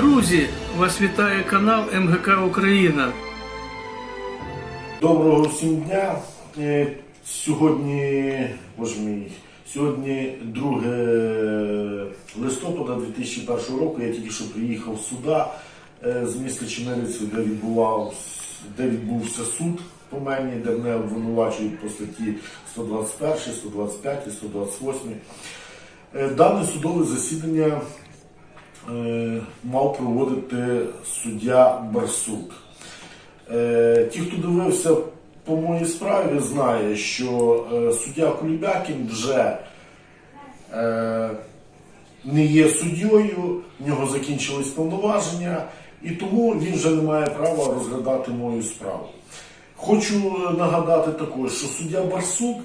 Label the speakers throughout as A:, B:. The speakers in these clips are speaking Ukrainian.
A: Друзі, вас вітає канал МГК Україна.
B: Доброго всім дня. Е, Сьогодні, боже мій, сьогодні 2 листопада 2001 року. Я тільки що приїхав суда е, з міста Чемерицю, де відбувався, де відбувся суд по мені, де мене обвинувачують по статті 121, 125 і 128. Е, Дане судове засідання мав проводити суддя Барсук. Е, Ті, хто дивився по моїй справі, знає, що е, суддя Кулібякін вже е, не є суддєю, в нього закінчились повноваження, і тому він вже не має права розглядати мою справу. Хочу е, нагадати також, що суддя Барсук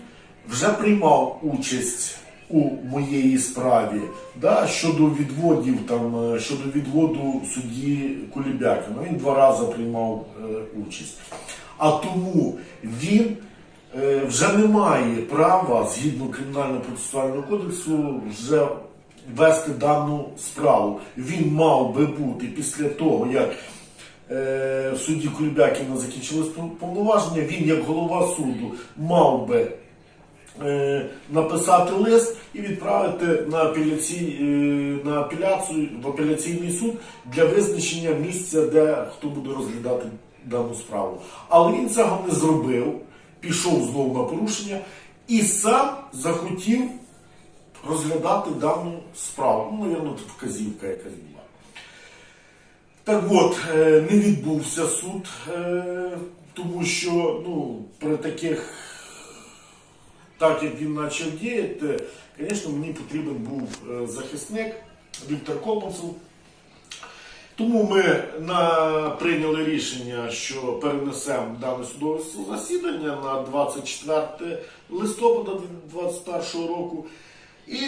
B: вже приймав участь у моєї справі да, щодо відводів, там, е, щодо відводу судді Кулібякіна. Він два рази приймав е, участь. А тому він е, вже не має права згідно кримінального процесуального кодексу вже вести дану справу. Він мав би бути після того, як е, в суді Кульбякіна закінчилось повноваження, він як голова суду мав би написати лист і відправити на, апеляцій, е, на апеляцію в апеляційний суд для визначення місця, де хто буде розглядати дану справу. Але він цього не зробив, пішов знову на порушення і сам захотів розглядати дану справу. Ну, мабуть, тут вказівка якась була. Так от, е, не відбувся суд, е, тому що ну, при таких, так як він почав діяти, звісно, мені потрібен був е, захисник Віктор Колманцев. Тому ми на, прийняли рішення, що перенесемо дане судове засідання на 24 листопада 2021 року і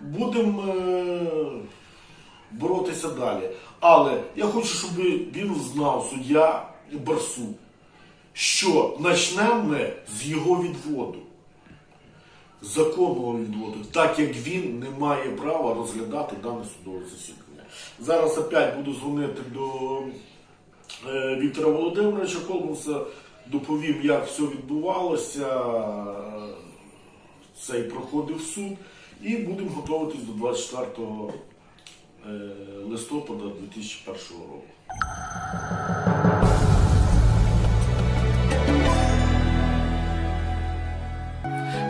B: будемо е, боротися далі. Але я хочу, щоб він знав, суддя Барсук, що почнемо ми з його відводу, законного відводу, так як він не має права розглядати дане судове засідання. Зараз опять буду дзвонити до е, Віктора Володимировича Колмуса, доповім, як все відбувалося. Цей проходив суд, і будемо готуватись до 24 е, листопада 2001 року.